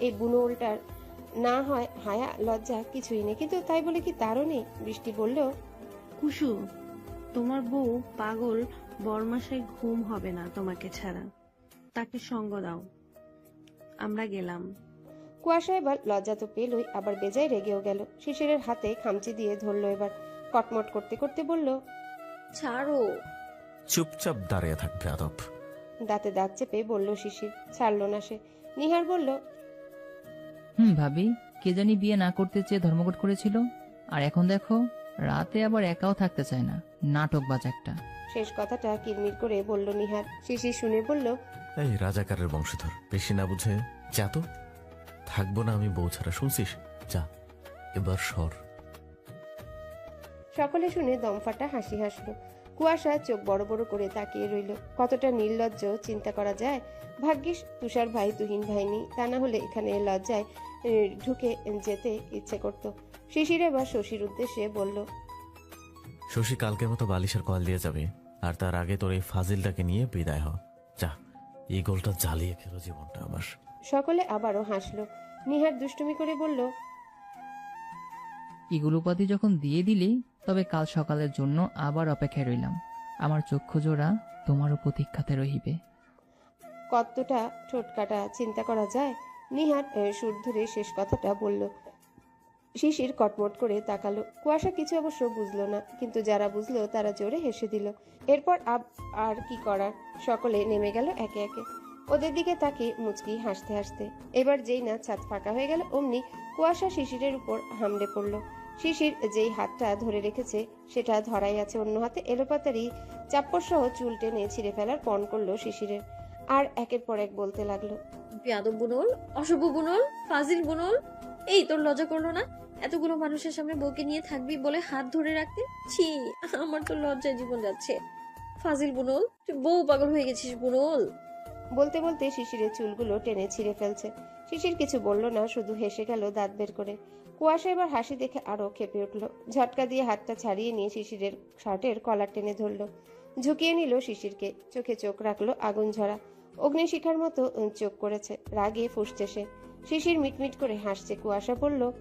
এই বুনোলটার না হয় হায়া লজ্জা কিছুই নেই। কিন্তু তাই বলে কি তারও নেই? বৃষ্টি বলল কুসু তোমার বউ পাগল বরমাসায় ঘুম হবে না তোমাকে ছাড়া। তাকে সঙ্গ দাও। আমরা গেলাম। কুয়াশা এবার লজ্জা তো পেলই আবার বেজায় রেগেও গেল। শিশিরের হাতে খামচি দিয়ে ধরলো এবার কটমট করতে করতে বলল ছাড়ো। চুপচাপ দাঁড়িয়ে থাকবে আদব। দাঁতে দাঁত চেপে বলল শিশির ছাড়ল না সে। নিহার বলল হুম ভাবি কে জানি বিয়ে না করতে চেয়ে ধর্মঘট করেছিল। আর এখন দেখো রাতে আবার একাও থাকতে চায় না। নাটক বাজ একটা। শেষ কথাটা কিরমির করে বলল নিহার। শিশির শুনে বলল এই রাজাকারের বংশধর বেশি না বুঝে যা তো। থাকব না আমি বউ ছাড়া শুনছিস? যা এবার সর। সকলে শুনে দমফাটা হাসি হাসলো। কুয়াশা চোখ বড় বড় করে তাকিয়ে রইল। কতটা নির্লজ্জ চিন্তা করা যায়? ভাগ্যিস তুষার ভাই তুহিন ভাই নেই তা না হলে এখানে লজ্জায় ঢুকে যেতে ইচ্ছে করত। শিশির এবার শশীর উদ্দেশ্যে বলল শশী কালকের মতো বালিশের কল দিয়ে যাবে আর তার আগে তোর এই ফাজিলটাকে নিয়ে বিদায় হ। যা এই গোলটা জ্বালিয়ে খেলো জীবনটা আমার। সকলে আবারও হাসলো। নিহার দুষ্টুমি করে বলল ইগুলো উপাধি যখন দিয়ে দিলি তবে কাল সকালের জন্য আবার অপেক্ষায় রইলাম। আমার চক্ষু জোড়া তোমারও প্রতীক্ষাতে রহিবে। কতটা ঠোঁটকাটা চিন্তা করা যায়? নিহার এ, সুর ধরে শেষ কথাটা বলল। শিশির কটমট করে তাকালো। কুয়াশা কিছু অবশ্য বুঝলো না কিন্তু যারা বুঝলো তারা জোরে হেসে দিল। এরপর আব- আর কি করার? সকলে নেমে গেল একে একে। ওদের দিকে তাকে মুচকি হাসতে হাসতে। এবার যেই না ছাদ ফাঁকা হয়ে গেল অমনি কুয়াশা শিশিরের উপর হামলে পড়ল। শিশির যেই হাতটা ধরে রেখেছে সেটা ধরাই আছে অন্য হাতে। এলোপাতারি চাপ্পর সহ চুল টেনে ছিঁড়ে ফেলার পণ করল শিশিরের। আর একের পর এক বলতে লাগল পেয়াদব বুনল অশুভ বুনল ফাজিল বুনল এই তোর লজ্জা করল না? এতগুলো মানুষের সামনে বউকে নিয়ে থাকবি বলে হাত ধরে রাখতে? ছি আমার তো লজ্জায় জীবন যাচ্ছে। ফাজিল বুনল তুই বউ পাগল হয়ে গেছিস বুনল। বলতে বলতে শিশিরের চুলগুলো টেনে ছিঁড়ে ফেলছে। শিশির কিছু বলল না শুধু হেসে গেল দাঁত বের করে। কুয়াশা এবার হাসি দেখে আরও খেপে উঠল। ঝটকা দিয়ে হাতটা ছাড়িয়ে নিয়ে শিশিরের শার্টের কলার টেনে ধরলো। ঝুঁকিয়ে নিল শিশিরকে। চোখে চোখ রাখল আগুন ঝরা। অগ্নিশিখার মতো চোখ করেছে। রাগে ফুসছে সে। শিশির মিটমিট করে হাসছে। কুয়াশা বলল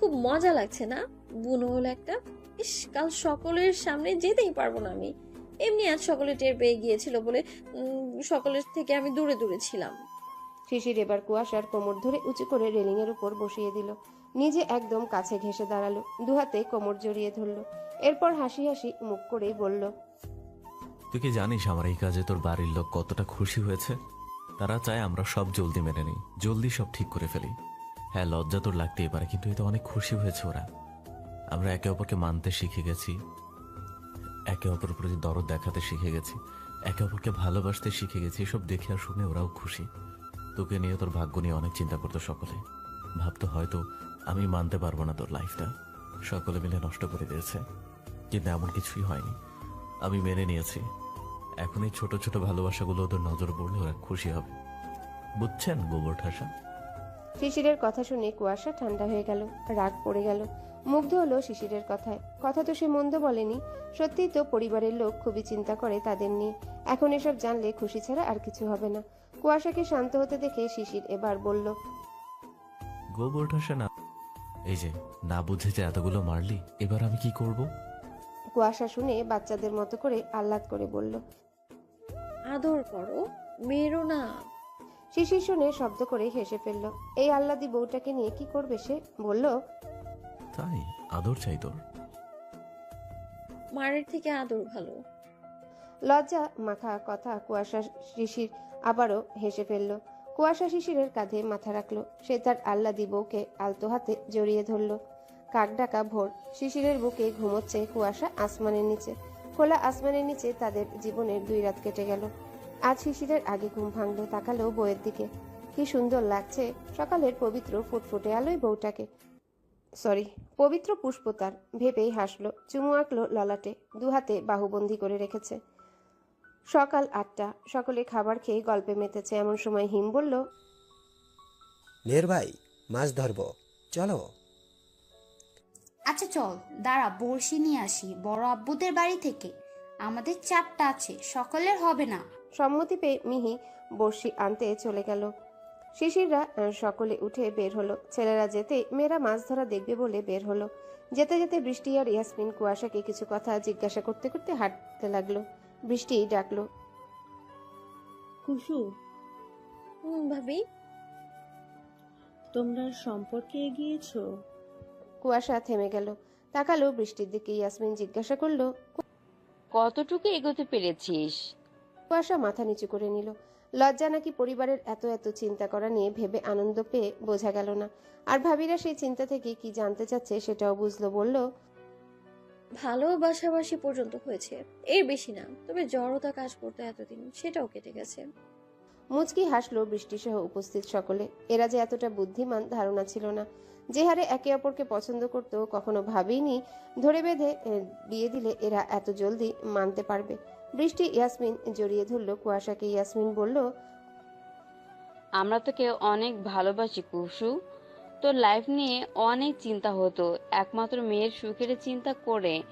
খুব মজা লাগছে না? বুনল একটা? ইস কাল সকলের সামনে যেতেই পারব না আমি। এমনি আজ সকলে টের পেয়ে গিয়েছিল বলে উম, সকলের থেকে আমি দূরে দূরে ছিলাম। শিশির এবার কুয়াশার কোমর ধরে উঁচু করে রেলিং এর উপর বসিয়ে দিল। নিজে একদম কাছে ঘেসে দাঁড়াল, দুহাতে কোমর জড়িয়ে ধরলো, এরপর হাসি হাসি মুখ করেই বলল, তুই কি জানিস আমার এই কাজে তোর বাড়ির লোক কতটা খুশি হয়েছে? তারা চায় আমরা সব জলদি মেনে নিই, জলদি সব ঠিক করে ফেলি। হ্যাঁ লজ্জা তোর লাগতেই পারে, কিন্তু এতে অনেক খুশি হয়েছে ওরা। আমরা একে অপরকে মানতে শিখে গেছি। একে অপরের প্রতি দরদ দেখাতে শিখে গেছি। একে অপরকে ভালোবাসতে শিখে গেছি, এসব দেখে আর শুনে ওরাও খুশি। তোকে নিয়ে তোর ভাগ্য নিয়ে অনেক চিন্তা করতো সকলে। ভাবতো হয়তো আমি মানতে পারব না তোর লাইফটা। সকলে মিলে নষ্ট করে দিয়েছে। কিন্তু এমন কিছুই হয়নি। আমি মেনে নিয়েছি। এখন এই ছোট ছোট ভালোবাসাগুলো ওদের নজর পড়লে ওরা খুশি হবে। বুঝছেন গোবর ঠাসা? শিশিরের কথা শুনে কুয়াশা ঠান্ডা হয়ে গেল রাগ পড়ে গেল। মুগ্ধ হলো শিশিরের কথায়। কথা তো সে মন্দ বলেনি। সত্যিই তো পরিবারের লোক খুবই চিন্তা করে তাদের নিয়ে। এখন এসব জানলে খুশি ছাড়া আর কিছু হবে না। কুয়াশাকে শান্ত হতে দেখে শিশির এবার বলল গোবর ঠাসা না এই যে না বুঝে যে এতগুলো মারলি এবার আমি কি করব? কুয়াশা শুনে বাচ্চাদের মতো করে আহ্লাদ করে বলল আদর করো মেরো না। শিশির শুনে শব্দ করে হেসে ফেলল এই আহ্লাদি বউটাকে নিয়ে কি করবে সে? বলল তাই আদর চাই তোর। মায়ের থেকে আদর ভালো। লজ্জা মাখা কথা কুয়াশা শিশির আবারও হেসে ফেলল কুয়াশা শিশিরের কাঁধে মাথা রাখল। সে তার আহ্লাদি বউকে আলতো হাতে জড়িয়ে ধরল। কাক ডাকা ভোর, শিশিরের বুকে ঘুমোচ্ছে কুয়াশা আসমানের নিচে। খোলা আসমানের নিচে তাদের জীবনের দুই রাত কেটে গেল। আজ শিশিরের আগে ঘুম ভাঙলো, তাকালো বউয়ের দিকে। কি সুন্দর লাগছে, সকালের পবিত্র ফুটফুটে আলোয় বউটাকে। সরি, পবিত্র পুষ্প তার ভেবেই হাসলো। চুমু আঁকলো ললাটে, দুহাতে বাহুবন্দি করে রেখেছে। সকাল আটটা। সকলে খাবার খেয়ে গল্পে মেতেছে। এমন সময় হিম বলল নের ভাই মাছ ধরবো। চলো। আচ্ছা চল। দাঁড়া বড়শি নিয়ে আসি। বড় আব্বুদের বাড়ি থেকে। আমাদের চারটা আছে। সকলের হবে না। সম্মতি পেয়ে মিহি বর্ষি আনতে চলে গেল। শিশিররা সকলে উঠে বের হলো। ছেলেরা যেতে মেয়েরা মাছ ধরা দেখবে বলে বের হলো। যেতে যেতে বৃষ্টি আর ইয়াসমিন কুয়াশাকে কিছু কথা জিজ্ঞাসা করতে করতে হাঁটতে লাগল। বৃষ্টি ডাকলো। কুসু হুম ভাবি। তোমরা সম্পর্কে এগিয়েছো? কুয়াশা থেমে গেল। তাকালো বৃষ্টির দিকে। ইয়াসমিন জিজ্ঞাসা করল কতটুকু এগোতে পেরেছিস? কুয়াশা মাথা নিচু করে নিল। লজ্জা নাকি পরিবারের এত এত চিন্তা করা নিয়ে ভেবে আনন্দ পেয়ে বোঝা গেল না। আর ভাবিরা সেই চিন্তা থেকে কি জানতে চাচ্ছে সেটাও বুঝলো বলল ভালোবাসাবাসি পর্যন্ত হয়েছে। এর বেশি না তবে জড়তা কাজ করতে এতদিন সেটাও কেটে গেছে। মুচকি হাসলো বৃষ্টিসহ উপস্থিত সকলে। এরা যে এতটা বুদ্ধিমান ধারণা ছিল না। যে হারে একে অপরকে পছন্দ করতো কখনো ভাবেইনি ধরে বেঁধে বিয়ে দিলে এরা এত জলদি মানতে পারবে। বৃষ্টি ইয়াসমিন জড়িয়ে ধরলো কুয়াশাকে ইয়াসমিন বলল আমরা তোকে অনেক ভালোবাসি কুসু তোর লাইফ নিয়ে অনেক চিন্তা হতো। একমাত্র মেয়ের সুখের চিন্তা করে।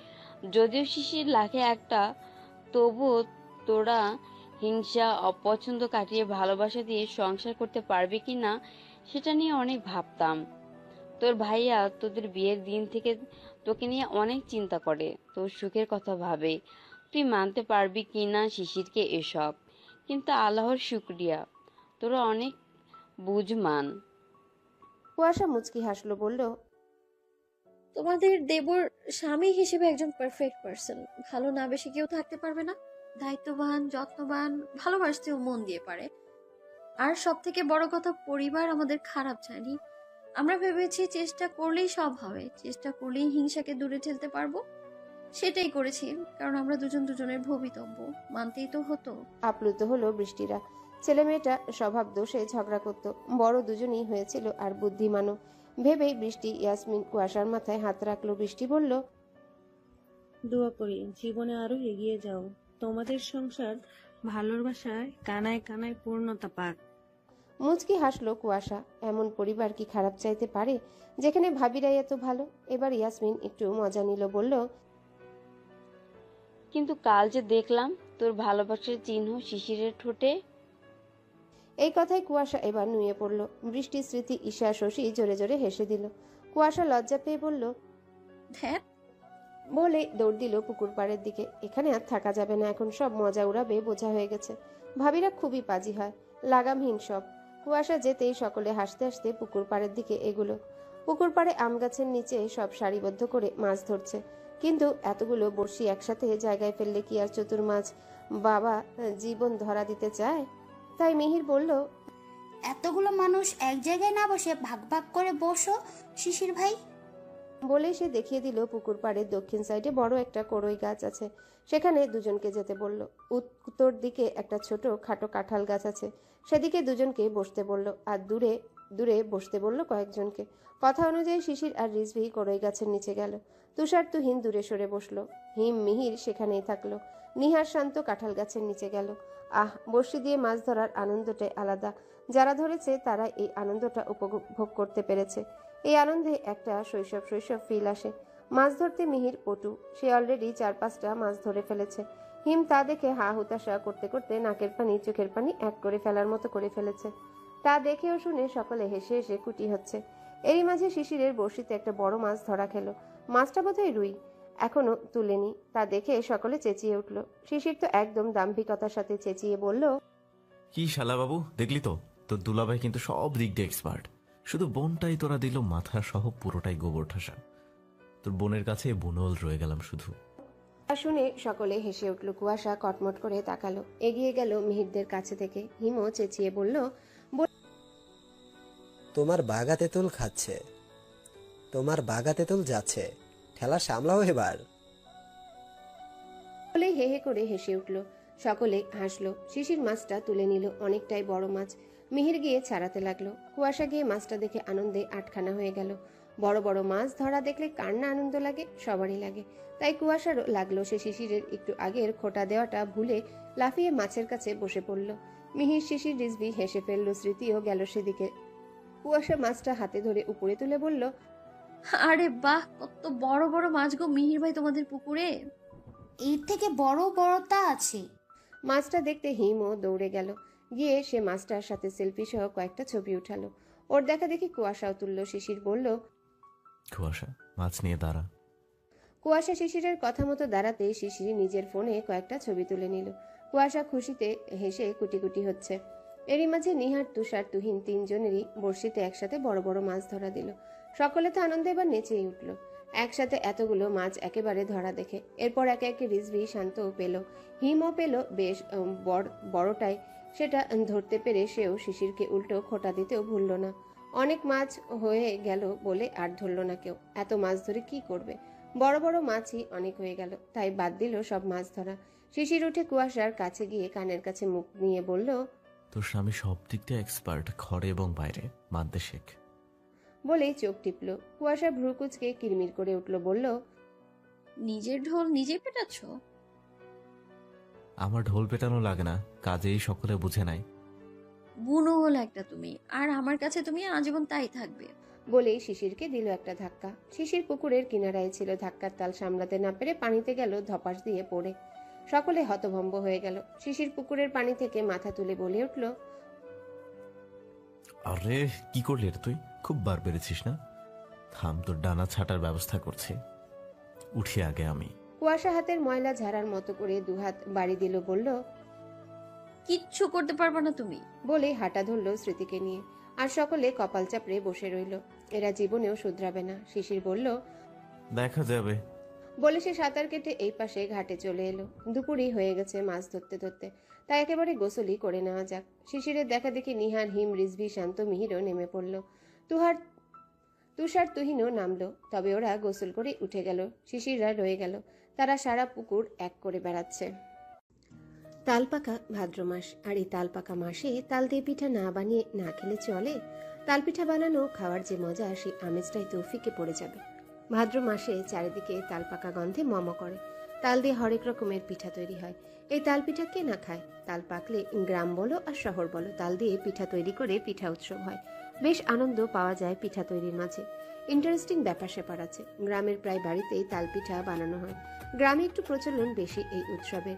যদিও শিশির লাখে একটা, তবুও তোরা হিংসা, অপছন্দ কাটিয়ে ভালোবাসা দিয়ে সংসার করতে পারবি কি না সেটা নিয়ে অনেক ভাবতাম। তোর ভাইয়া তোদের বিয়ের দিন থেকে তোকে নিয়ে অনেক চিন্তা করে। তোর সুখের কথা ভাবে। তুই মানতে পারবি কি না শিশিরকে এসব। কিন্তু আল্লাহর শুক্রিয়া। তোরা অনেক বুঝমান। কুয়াশা মুচকি হাসলো বলল তোমাদের দেবর স্বামী হিসেবে একজন পারফেক্ট পার্সন ভালো না বেশি কেউ থাকতে পারবে না। দায়িত্ববান যত্নবান ভালোবাসতেও মন দিয়ে পারে। আর সব থেকে বড় কথা পরিবার আমাদের খারাপ চায়নি আমরা ভেবেছি চেষ্টা করলেই সব হবে। চেষ্টা করলেই হিংসাকে দূরে ঠেলতে পারব। সেটাই করেছি কারণ আমরা দুজন দুজনের ভবিতব্য। মানতেই তো হতো। আপ্লুত হলো বৃষ্টিরা। ছেলে মেয়েটা স্বভাব দোষে ঝগড়া করত। বড় দুজনই হয়েছিল আর বুদ্ধিমানও। ভেবেই বৃষ্টি ইয়াসমিন কুয়াশার মাথায় হাত রাখল। বৃষ্টি বলল দোয়া করি জীবনে আরও এগিয়ে যাও। তোমাদের সংসার ভালোবাসায় কানায় কানায় পূর্ণতা পাক। মুচকি হাসলো কুয়াশা এমন পরিবার কি খারাপ চাইতে পারে যেখানে ভাবিরাই এত ভালো? এবার ইয়াসমিন একটু মজা নিল বলল কিন্তু কাল যে দেখলাম তোর ভালোবাসার চিহ্ন শিশিরের ঠোঁটে এই কথায় কুয়াশা এবার নুয়ে পড়ল। বৃষ্টির স্মৃতি ঈশা শশী জোরে জোরে হেসে দিল। কুয়াশা লজ্জা পেয়ে বলল ধ্যাত বলে দৌড় দিল পুকুর পাড়ের দিকে। এখানে আর থাকা যাবে না এখন সব মজা উড়াবে বোঝা হয়ে গেছে। ভাবিরা খুবই পাজি হয় লাগামহীন সব। কুয়াশা যেতেই সকলে হাসতে হাসতে পুকুর পাড়ের দিকে এগুলো। পুকুর পাড়ে আম গাছের নিচে সব সারিবদ্ধ করে মাছ ধরছে। কিন্তু এতগুলো বড়শি একসাথে জায়গায় ফেললে কি আর চতুর মাছ বাবা জীবন ধরা দিতে চায়? তাই মিহির বলল এতগুলো মানুষ এক জায়গায় না বসে ভাগ ভাগ করে বসো শিশির ভাই? বলে সে দেখিয়ে দিল পুকুর পাড়ের দক্ষিণ সাইডে বড় একটা কড়ই গাছ আছে। সেখানে দুজনকে যেতে বলল। উত্তর দিকে একটা ছোট খাটো কাঁঠাল গাছ আছে। সেদিকে দুজনকে বসতে বলল আর দূরে দূরে বসতে বলল কয়েকজনকে। কথা অনুযায়ী শিশির আর রিজভি কড়ই গাছের নিচে গেল। তুষার তুহিন দূরে সরে বসল। হিম মিহির সেখানেই থাকল। নিহার শান্ত কাঁঠাল গাছের নিচে গেল। আহ বর্ষি দিয়ে মাছ ধরার আনন্দটাই আলাদা। যারা ধরেছে, তারা এই আনন্দটা উপভোগ করতে পেরেছে। এই আনন্দে একটা শৈশব শৈশব ফিল আসে। মাছ ধরতে মিহির পটু, সে অলরেডি চার পাঁচটা মাছ ধরে ফেলেছে। হিম তা দেখে হা হুতাশা করতে করতে নাকের পানি, চোখের পানি এক করে ফেলার মতো করে ফেলেছে। তা দেখেও শুনে সকলে হেসে হেসে কুটি হচ্ছে। এরই মাঝে শিশিরের বড়শিতে একটা বড় মাছ ধরা খেলো। মাছটা বোধহয় রুই। এখনও তুলেনি। তা দেখে সকলে চেঁচিয়ে উঠল। শিশির তো একদম দাম্ভিকতার সাথে চেঁচিয়ে বলল কি শালা বাবু দেখলি তো? তোর দুলাভাই কিন্তু সব দিক দিয়ে এক্সপার্ট শুধু বোনটাই তোরা দিল মাথা সহ পুরোটাই গোবর ঠাসা। তোর বোনের কাছে বুনল রয়ে গেলাম শুধু। তা শুনে সকলে হেসে উঠল কুয়াশা কটমট করে তাকালো। এগিয়ে গেল মিহিরদের কাছে থেকে। হিমও চেঁচিয়ে বলল তোমার বাগা তেঁতুল খাচ্ছে। তোমার বাগা তেঁতুল যাচ্ছে। ঠেলা সামলাও এবার। বলে হে হে করে হেসে উঠল। সকলে হাসলো। শিশির মাছটা তুলে নিল অনেকটাই বড় মাছ। মিহির গিয়ে ছাড়াতে লাগল। কুয়াশা গিয়ে মাছটা দেখে আনন্দে আটখানা হয়ে গেল। বড় বড় মাছ ধরা দেখলে কার না আনন্দ লাগে? সবারই লাগে। তাই কুয়াশারও লাগল সে শিশিরের একটু আগের খোটা দেওয়াটা ভুলে লাফিয়ে মাছের কাছে বসে পড়ল। মিহির, শিশির রিজবি হেসে ফেলল স্মৃতিও গেল সেদিকে। কুয়াশা মাছটা হাতে ধরে উপরে তুলে বলল আরে বাহ কত বড় বড় মাছ গো মিহির ভাই তোমাদের পুকুরে। এর থেকে বড় বড়তা আছে। মাছটা দেখতে হিমও দৌড়ে গেল। গিয়ে সে মাছটার সাথে সেলফি সহ কয়েকটা ছবি উঠালো। ওর দেখা দেখি কুয়াশাও তুললো শিশির বলল কুয়াশা মাছ নিয়ে দাঁড়া। কুয়াশা শিশিরের কথা মতো দাঁড়াতে শিশির নিজের ফোনে কয়েকটা ছবি তুলে নিল। কুয়াশা খুশিতে হেসে কুটি কুটি হচ্ছে। এরই মাঝে নিহার তুষার তুহিন তিনজনেরই বড়শিতে একসাথে বড় বড় মাছ ধরা দিল। সকলে তো আনন্দে এবার নেচেই উঠল। একসাথে এতগুলো মাছ একেবারে ধরা দেখে এরপর একে একে রিজভি শান্তও পেল, হিমও পেল, বেশ বড়, বড়টাই। সেটা ধরতে পেরে সেও শিশিরকে উল্টো খোটা দিতেও ভুলল না। অনেক মাছ হয়ে গেল বলে আর ধরল না কেউ। এত মাছ ধরে কি করবে? বড় বড় মাছই অনেক হয়ে গেল, তাই বাদ দিল সব মাছ ধরা। শিশির উঠে কুয়াশার কাছে গিয়ে কানের কাছে মুখ নিয়ে বলল, তোর স্বামী সব দিক এক্সপার্ট ঘরে এবং বাইরে, মানতে শেখ। বলেই চোখ টিপল। কুয়াশা ভ্রুকুচকে কিরমির করে উঠল বলল নিজের ঢোল নিজে পেটাচ্ছ? আমার ঢোল পেটানো লাগে না কাজেই সকলে বুঝে নাই বুনো হল একটা তুমি আর আমার কাছে তুমি আজীবন তাই থাকবে। বলেই শিশিরকে দিল একটা ধাক্কা। শিশির পুকুরের কিনারায় ছিল ধাক্কার তাল সামলাতে না পেরে পানিতে গেল ধপাস দিয়ে পড়ে। সকলে হতভম্ব হয়ে গেল। শিশির পুকুরের পানি থেকে মাথা তুলে বলে উঠল আরে কি করলি তুই? খুব বার বেড়েছিস না? থাম তোর ডানা ছাটার ব্যবস্থা করছি। উঠি আগে আমি। কুয়াশা হাতের ময়লা ঝাড়ার মতো করে দুহাত বাড়ি দিল বলল কিচ্ছু করতে পারবে না তুমি। বলে হাঁটা ধরল স্মৃতিকে নিয়ে। আর সকলে কপাল চাপড়ে বসে রইল। এরা জীবনেও শুধরাবে না। শিশির বলল দেখা যাবে। বলে সে সাঁতার কেটে এই পাশে ঘাটে চলে এলো। দুপুরই হয়ে গেছে মাছ ধরতে ধরতে। তাই একেবারে গোসলই করে নেওয়া যাক। শিশিরের দেখা দেখি নিহার হিম রিজভি শান্ত মিহিরও নেমে পড়ল। তুহার তুষার তুহিনও নামলো, তবে ওরা গোসল করে উঠে গেল। শিশিররা রয়ে গেল। তারা সারা পুকুর এক করে বেড়াচ্ছে। তালপাকা ভাদ্র মাস, আর এই তালপাকা মাসে তাল দিয়ে পিঠা না বানিয়ে না খেলে চলে তাল পিঠা বানানো খাওয়ার যে মজা, সেই আমেজটাই তো ফিকে পড়ে যাবে। ভাদ্র মাসে চারিদিকে তালপাকা গন্ধে মম করে। তাল দিয়ে হরেক রকমের পিঠা তৈরি হয়। এই তাল পিঠা কে না খায়? তাল পাকলে গ্রাম বলো আর শহর বলো, তাল দিয়ে পিঠা তৈরি করে পিঠা উৎসব হয়। বেশ আনন্দ পাওয়া যায় পিঠা তৈরির মাঝে। ইন্টারেস্টিং ব্যাপার স্যাপার আছে। গ্রামের প্রায় বাড়িতেই তাল পিঠা বানানো হয়। গ্রামে একটু প্রচলন বেশি এই উৎসবের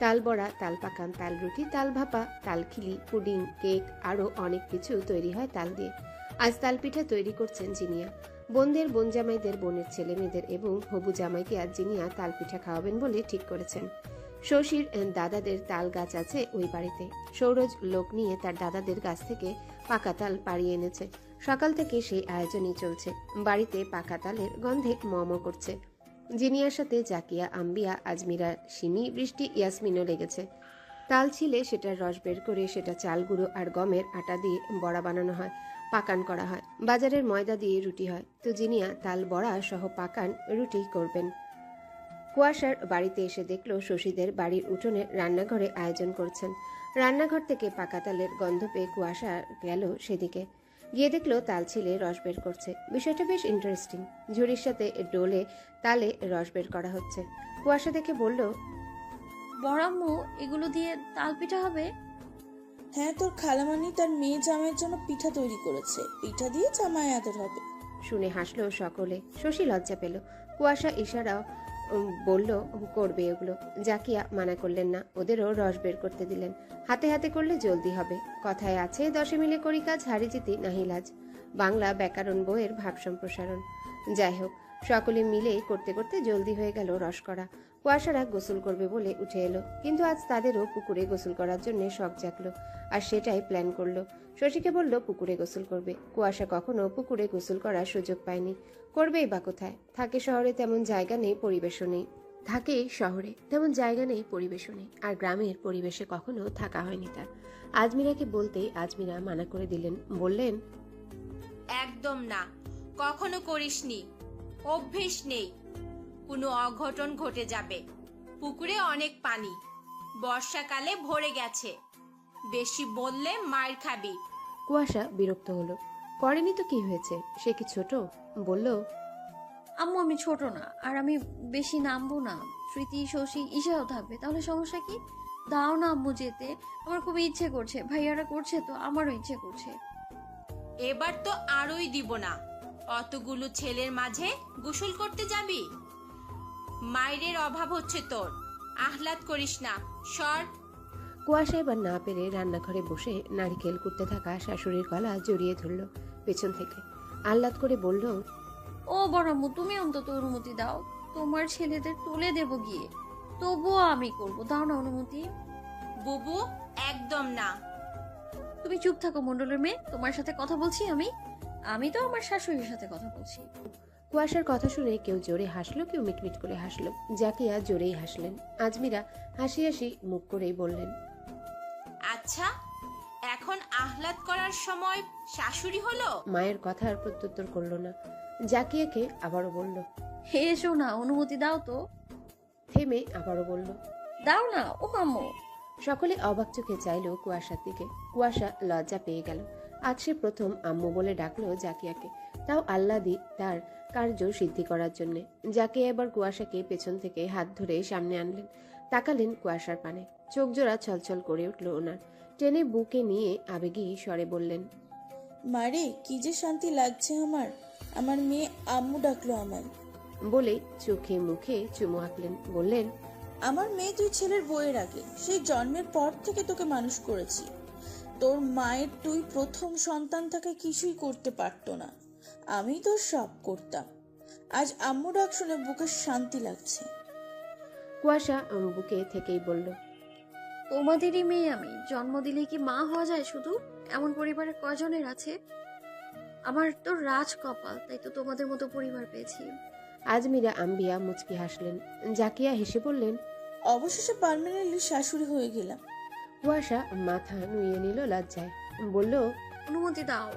তাল বড়া, তাল পাকান, তাল রুটি, তাল ভাপা, তাল খিলি, পুডিং, কেক আরও অনেক কিছু তৈরি হয় তাল দিয়ে। আজ তাল পিঠা তৈরি করছেন জিনিয়া। বোনদের, বোন জামাইদের, বোনের ছেলে মেয়েদের এবং হবু জামাইকে আজ জিনিয়া তাল পিঠা খাওয়াবেন বলে ঠিক করেছেন। শশীর দাদাদের তাল গাছ আছে ওই বাড়িতে। সৌরজ লোক নিয়ে তার দাদাদের গাছ থেকে পাকা তাল পাড়িয়ে এনেছে। সকাল থেকে সেই আয়োজনই চলছে। বাড়িতে পাকা তালের গন্ধে মম করছে। জিনিয়ার সাথে জাকিয়া, আম্বিয়া, আজমিরা সিমি বৃষ্টি, ইয়াসমিনও লেগেছে। তাল ছিলে সেটার রস বের করে সেটা চাল গুঁড়ো আর গমের আটা দিয়ে বড়া বানানো হয়, পাকান করা হয়। বাজারের ময়দা দিয়ে রুটি হয়। তো জিনিয়া, তাল, বড়া সহ পাকান রুটি করবেন। কুয়াশার বাড়িতে এসে দেখল শশীদের বাড়ির উঠোনে রান্নাঘরে আয়োজন করছেন। রান্নাঘর থেকে পাকা তালের গন্ধ পেয়ে কুয়াশা গেল সেদিকে। গিয়ে দেখল তাল ছিলে রস বের করছে। বিষয়টা বেশ ইন্টারেস্টিং ঝুড়ির সাথে ডোলে তালে রস বের করা হচ্ছে। কুয়াশা দেখে বলল বড়াম্মু এগুলো দিয়ে তাল পিঠা হবে? হ্যাঁ তোর খালামানি তার মেয়ে জামাইয়ের জন্য পিঠা তৈরি করেছে। পিঠা দিয়ে জামাই আদর হবে। শুনে হাসলো সকলে। শশী লজ্জা পেল। কুয়াশা ইশারাও বলল করবে এগুলো। জাকিয়া মানা করলেন না। ওদেরও রস বের করতে দিলেন। হাতে হাতে করলে জলদি হবে। কথায় আছে, দশে মিলে করি কাজ, হারি জিতি নাহিলাজ বাংলা ব্যাকরণ বইয়ের ভাব সম্প্রসারণ। যাই হোক, সকলে মিলে করতে করতে জলদি হয়ে গেল রস করা। কুয়াশারা গোসল করবে বলে উঠে এলো। কিন্তু আজ তাদেরও পুকুরে গোসল করার জন্য শখ জাগলো। আর সেটাই প্ল্যান করল। শশীকে বলল, পুকুরে গোসল করবে। কুয়াশা কখনো পুকুরে গোসল করার সুযোগ পায়নি। করবেই বা কোথায়? থাকে শহরে তেমন জায়গা নেই পরিবেশও নেই। থাকে শহরে তেমন জায়গা নেই পরিবেশও নেই। আর গ্রামের পরিবেশে কখনো থাকা হয়নি তার। আজমিরাকে বলতেই আজমিরা মানা করে দিলেন বললেন একদম না কখনো করিসনি অভ্যেস নেই। কোনো অঘটন ঘটে যাবে। পুকুরে অনেক পানি বর্ষাকালে ভরে গেছে। বেশি বললে মার খাবি। কুয়াশা বিরক্ত হলো। করেনি তো কি হয়েছে? সে কি ছোট? বলল আম্মু আমি ছোট না আর আমি বেশি নামবো না। স্মৃতি শশী ঈশাও থাকবে তাহলে সমস্যা কি? দাও না আম্মু যেতে আমার খুব ইচ্ছে করছে ভাইয়ারা করছে তো আমারও ইচ্ছে করছে। এবার তো আরই দিব না। অতগুলো ছেলের মাঝে গোসল করতে যাবি? মায়ের অভাব হচ্ছে তোর আহ্লাদ করিস না সর। কুয়াশা এবার না পেরে রান্নাঘরে বসে নারিকেল কুটতে থাকা শাশুড়ির গলা জড়িয়ে ধরল। পেছন থেকে। আহ্লাদ করে বলল ও বড়াম্মু তুমি অন্তত অনুমতি দাও। তোমার ছেলেদের তুলে দেব গিয়ে। তবুও আমি করব। দাও না অনুমতি। বুবু একদম না। তুমি চুপ থাকো মন্ডলের মেয়ে। তোমার সাথে কথা বলছি আমি। আমি তো আমার শাশুড়ির সাথে কথা বলছি। কুয়াশার কথা শুনে কেউ জোরে হাসলো কেউ মিটমিট করে হাসলো। জাকিয়া জোরেই হাসলেন। আজমিরা হাসি হাসি মুখ করেই বললেন আচ্ছা এখন আহ্লাদ করার সময় শাশুড়ি হলো? মায়ের কথার প্রত্যুত্তর করল না। জাকিয়াকে আবারও বলল হে এসো না অনুমতি দাও তো। থেমে আবারও বলল দাও না ও আম্মু সকলে অবাক চোখে চাইল কুয়াশার দিকে। কুয়াশা লজ্জা পেয়ে গেল। আজ সে প্রথম আম্মু বলে ডাকলো জাকিয়াকে। তাও আল্লাদি তার কার্য সিদ্ধি করার জন্যে। জাকিয়া এবার কুয়াশাকে পেছন থেকে হাত ধরে সামনে আনলেন। তাকালেন কুয়াশার পানে। চোখ জোড়া ছলছল করে উঠল ওনার। টেনে বুকে নিয়ে আবেগী স্বরে বললেন মারে কি যে শান্তি লাগছে আমার। আমার মেয়ে আম্মু ডাকলো আমায়। বলে চোখে মুখে চুমু আঁকলেন বললেন আমার মেয়ে তুই ছেলের বইয়ের আগে সেই জন্মের পর থেকে তোকে মানুষ করেছি। তোর মায়ের তুই প্রথম সন্তান তাকে কিছুই করতে পারতো না। আমি তো সব করতাম। আজ আম্মু ডাক শুনে বুকে শান্তি লাগছে। কুয়াশা বুকে থেকেই বলল তোমাদেরই মেয়ে আমি। জন্ম দিলে কি মা হওয়া যায় শুধু? এমন পরিবারের কজনের আছে? আমার তো রাজ কপাল তাই তো তোমাদের মতো পরিবার পেয়েছি। আজমিরা আম্বিয়া মুচকি হাসলেন। জাকিয়া হেসে বললেন অবশেষে পার্মানেন্টলি শাশুড়ি হয়ে গেলাম। কুয়াশা মাথা নুয়ে নিল লজ্জায়। বলল অনুমতি দাও।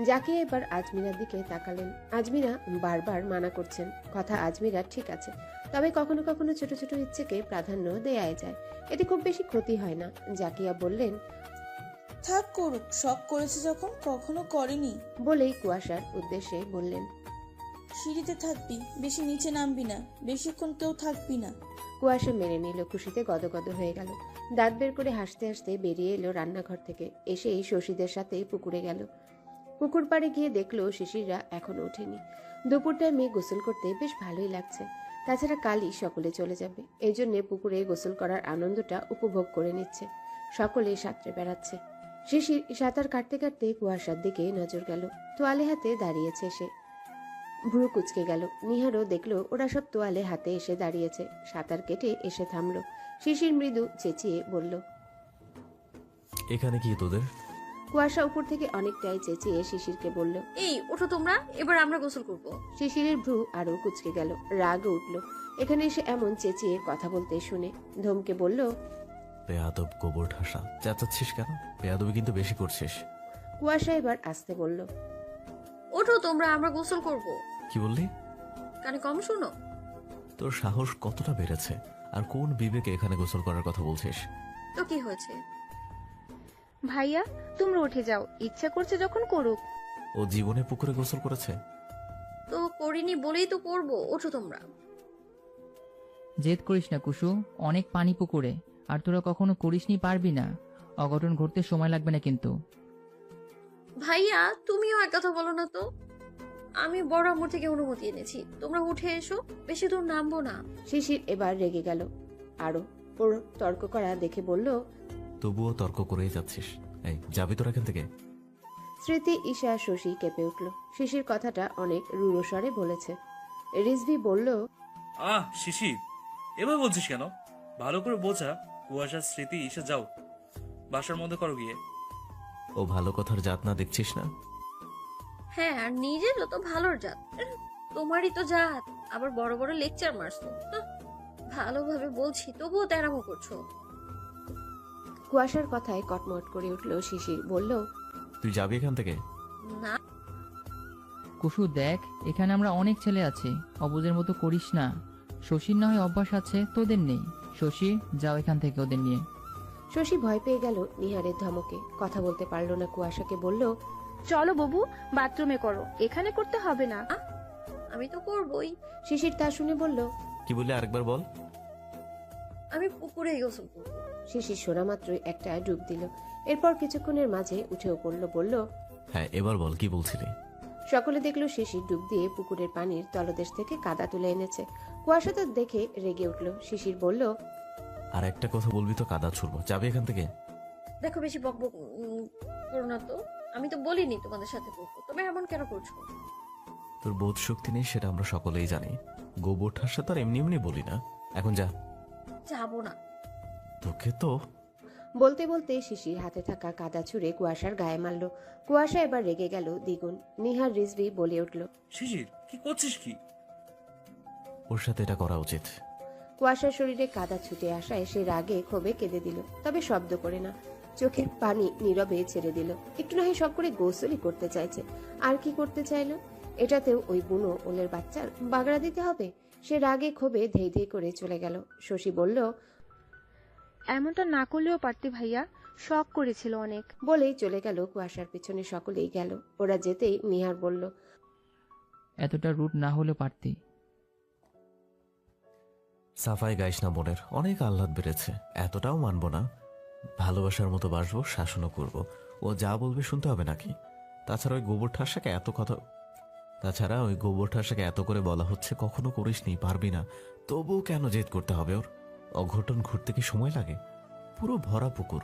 জাকিয়া এবার আজমিরার দিকে তাকালেন। আজমিরা বারবার মানা করছেন। কথা আজমিরা ঠিক আছে। তবে কখনো কখনো ছোট ছোট ইচ্ছেকে প্রাধান্য দেয়াই যায়। এতে খুব বেশি ক্ষতি হয় না। জাকিয়া বললেন থাক করুক শখ করেছে যখন কখনো করেনি। বলেই কুয়াশার উদ্দেশ্যে বললেন সিঁড়িতে থাকবি বেশি নিচে নামবি না বেশিক্ষণ কেউ থাকবি না। কুয়াশা মেনে নিল খুশিতে গদগদ হয়ে গেল। দাঁত বের করে হাসতে হাসতে বেরিয়ে এলো রান্নাঘর থেকে। এসেই শশীদের সাথে পুকুরে গেল। পুকুর পাড়ে গিয়ে দেখল শিশিররা এখনও ওঠেনি। দুপুরটায় মেয়ে গোসল করতে বেশ ভালোই লাগছে। তাছাড়া কালই সকলে চলে যাবে। এই জন্যে পুকুরে গোসল করার আনন্দটা উপভোগ করে নিচ্ছে। সকলে সাঁতরে বেড়াচ্ছে। শিশির সাঁতার কাটতে কাটতে কুয়াশার দিকে নজর গেল। তোয়ালে হাতে দাঁড়িয়েছে সে। ভ্রু কুচকে গেল। নিহারও দেখল ওরা সব তোয়ালে হাতে এসে দাঁড়িয়েছে। সাঁতার কেটে এসে থামলো। শিশির মৃদু চেঁচিয়ে বলল, এখানে কি তোদের? কুয়াশা উপর থেকে অনেকটাই চেঁচিয়ে শিশিরকে বলল এই ওঠো তোমরা এবার আমরা গোসল করব। শিশিরের ভ্রু আরও কুচকে গেল রাগ উঠল। এখানে এসে এমন চেঁচিয়ে কথা বলতে শুনে ধমকে বলল বেয়াদব গোবর ঠাসা চেঁচাচ্ছিস কেন? বেয়াদবি কিন্তু বেশি করছিস। কুয়াশা এবার আসতে বলল ওঠো তোমরা আমরা গোসল করব। কি বললি? কানে কম শোনো। তোর সাহস কতটা বেড়েছে? আর কোন বিবেকে এখানে গোসল করার কথা বলছিস? তো কি হয়েছে? ভাইয়া তোমরা উঠে যাও। ইচ্ছা করছে যখন করুক। ও জীবনে পুকুরে গোসল করেছে? তো করিনি বলেই তো করব। ওঠো তোমরা। জেদ করিস না কুসু। অনেক পানি পুকুরে। আর তোরা কখনো করিসনি পারবি না। অঘটন ঘটতে সময় লাগবে না কিন্তু। ভাইয়া তুমিও এক কথা বলো না তো। আমি বড় আম্মুর থেকে অনুমতি এনেছি। তোমরা উঠে এসো। বেশি দূর নামবো না। শিশির এবার রেগে গেল। আরও তর্ক করা দেখে বলল তবুও তর্ক করেই যাচ্ছিস। এই যাবি তোর এখান থেকে? স্মৃতি ঈশা শশী কেঁপে উঠল। শিশির কথাটা অনেক রুড়ো বলেছে। রিজভি বলল আহ শিশির এবার বলছিস কেন? ভালো করে বোঝা কুয়াশার স্মৃতি এসে যাও। বাসার মধ্যে করো গিয়ে। ও ভালো কথার জাত না দেখছিস না? হ্যাঁ আর নিজেরও তো ভালোর জাত। তোমারই তো জাত। আবার বড় বড় লেকচার মারছো। ভালোভাবে বলছি তবুও তেরামো করছ। কুয়াশার কথায় কটমট করে উঠল শিশির বলল তুই যাবি এখান থেকে? না। কুসু দেখ এখানে আমরা অনেক ছেলে আছি অবুজের মতো করিস না। শশীর না হয় অভ্যাস আছে তোদের নেই। শশী যাও এখান থেকে ওদের নিয়ে। শশী ভয় পেয়ে গেল নিহারের ধমকে কথা বলতে পারল না কুয়াশাকে বলল চলো বাবু বাথরুমে করো এখানে করতে হবে না। আমি তো করবই। শিশির তা শুনে বলল কি বললি আরেকবার বল? আমি পুকুরেই গোসল করব। শিশির শোনা মাত্রই একটা ডুব দিল। এরপর কিছুক্ষণের মাঝে উঠেও পড়ল বলল হ্যাঁ এবার বল কি বলছিলি? সকলে দেখল শিশির ডুব দিয়ে পুকুরের পানির তলদেশ থেকে কাদা তুলে এনেছে। কুয়াশা তো দেখে রেগে উঠল। শিশির বলল আর একটা কথা বলবি তো কাদা ছুড়বো। যাবে এখান থেকে? দেখো বেশি বক বক উম, করো না তো। আমি তো বলিনি তোমাদের সাথে করব। তবে এমন কেন করছ? তোর বোধ শক্তি নেই সেটা আমরা সকলেই জানি। গোবর ঠাসা তো আর এমনি এমনি বলি না। এখন যা। যাব না। তোকে তো। বলতে বলতে শিশির হাতে থাকা কাদা ছুঁড়ে কুয়াশার গায়ে মারল। কুয়াশা এবার রেগে গেল দ্বিগুণ। নিহার রিজভি বলে উঠল শিশির কি করছিস কি? ওর সাথে এটা করা উচিত। কুয়াশার শরীরে কাদা ছুটে আসায় সে রাগে ক্ষোভে কেঁদে দিল তবে শব্দ করে না। চোখের পানি নীরবে ছেড়ে দিল। একটু না হয় সব করে গোসলই করতে চাইছে। আর কি করতে চাইলো? এটাতেও ওই বুনো ওলের বাচ্চার বাগড়া দিতে হবে? সে রাগে ক্ষোভে ধেই ধেই করে চলে গেল। শশী বলল এমনটা না করলেও পারতি ভাইয়া শখ করেছিল অনেক। বলেই চলে গেল কুয়াশার পিছনে সকলেই গেল। ওরা যেতেই নিহার বলল এতটা রুট না হলেও পারতি। সাফাই গাইস না বোনের অনেক আহ্লাদ বেড়েছে। এতটাও মানবো না। ভালোবাসার মতো বাসবো শাসনও করব। ও যা বলবে শুনতে হবে নাকি? তাছাড়া ওই গোবর ঠাসাকে এত কথা তাছাড়া ওই গোবর ঠাসাকে এত করে বলা হচ্ছে কখনো করিসনি পারবি না। তবুও কেন জেদ করতে হবে ওর? অঘটন ঘুরতে কি সময় লাগে? পুরো ভরা পুকুর।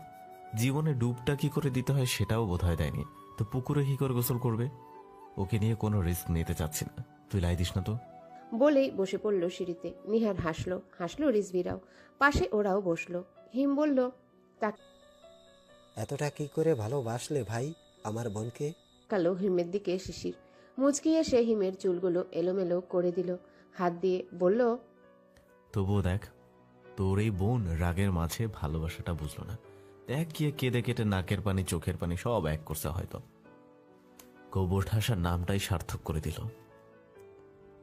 জীবনে ডুবটা কি করে দিতে হয় সেটাও বোধহয় দেয়নি। তো পুকুরে কি করে গোসল করবে? ওকে নিয়ে কোনো রিস্ক নিতে চাচ্ছি না। তুই লাই দিস না তো। বলেই বসে পড়ল সিঁড়িতে। নিহার হাসলো। হাসলো রিজভিরাও। পাশে ওরাও বসল। হিম বলল এতটা কি করে ভালোবাসলে ভাই আমার বোনকে? কালো হিমের দিকে শিশির। মুচকি এসে হিমের চুলগুলো এলোমেলো করে দিল। হাত দিয়ে বলল তবুও দেখ তোর এই বোন রাগের মাঝে ভালোবাসাটা বুঝলো না। দেখ গিয়ে কেঁদে কেটে নাকের পানি চোখের পানি সব এক করছে হয়তো। গোবর ঠাসার নামটাই সার্থক করে দিল।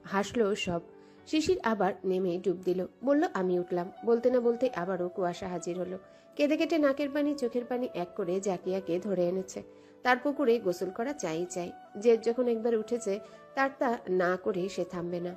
হাসলো সব। শিশির আবার নেমে ডুব দিল। বলল আমি উঠলাম। বলতে না বলতে আবারও কুয়াশা হাজির হলো। কেঁদে কেটে নাকের পানি চোখের পানি এক করে জাকিয়াকে ধরে এনেছে। তার পুকুরে গোসল করা চাই চাই। যে যখন একবার উঠেছে, তার তা না করে সে থামবে না।